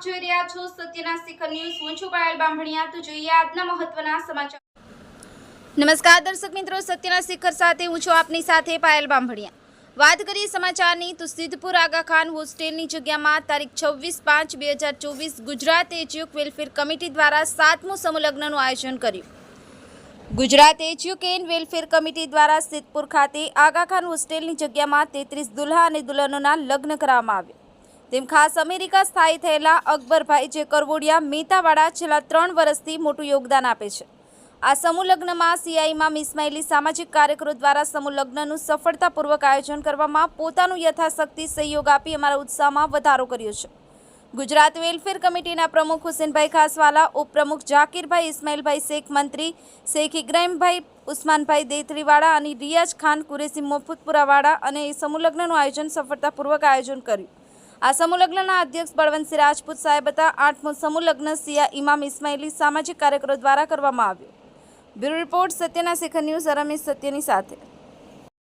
સત્યના શિખર ન્યૂઝ. હું છું પાયલ બાંભણિયા તો જોઈએ આજના મહત્વના સમાચાર. નમસ્કાર દર્શક મિત્રો, સત્યના શિખર સાથે હું છું આપની સાથે પાયલ બાંભણિયા વાત કરીએ સમાચારની તો સિદ્ધપુર આગા ખાન હોસ્ટેલની જગ્યામાં તારીખ છવ્વીસ પાંચ બે હજાર ચોવીસ ગુજરાત એજ્યુક વેલફેર કમિટી દ્વારા સાતમું સમૂહલગ્નનું આયોજન કર્યું. ગુજરાત એજ્યુકેન વેલફેર કમિટી દ્વારા સિદ્ધપુર ખાતે આગા ખાન હોસ્ટેલની જગ્યામાં તેત્રીસ દુલ્હા અને દુલ્હનોના લગ્ન કરવામાં આવ્યા. તેમ ખાસ અમેરિકા સ્થાયી થયેલા અકબરભાઈ જે કરવોડિયા મહેતાવાળા છેલ્લા ત્રણ વર્ષથી મોટું યોગદાન આપે છે. આ સમૂહ લગ્નમાં સીઆઈમાં મિસ્માઇલી સામાજિક કાર્યકરો દ્વારા સમૂહ લગ્નનું સફળતાપૂર્વક આયોજન કરવામાં પોતાનું યથાશક્તિ સહયોગ આપી અમારા ઉત્સાહમાં વધારો કર્યો છે. ગુજરાત વેલફેર કમિટીના પ્રમુખ હુસેનભાઈ ખાસવાલા, ઉપપ્રમુખ જાકીરભાઈ, ઇસ્માઇલભાઈ શેખ મંત્રી, શેખ ઇબ્રાહીમભાઈ, ઉસ્માનભાઈ દેતરીવાળા અને રિયાઝ ખાન કુરેશી મોફતપુરાવાળા અને સમૂહલગ્નનું આયોજન સફળતાપૂર્વક આયોજન કર્યું. આ સમૂહ લગ્નના અધ્યક્ષ બળવંતસિંહ રાજપૂત સાહેબ હતા. આઠમું સમૂહ લગ્ન સિયા ઇમામ ઇસ્માઇલી સામાજિક કાર્યકરો દ્વારા કરવામાં આવ્યું. બ્યુરો રિપોર્ટ સત્યના શિખર ન્યૂઝ રમેશ સત્યની સાથે.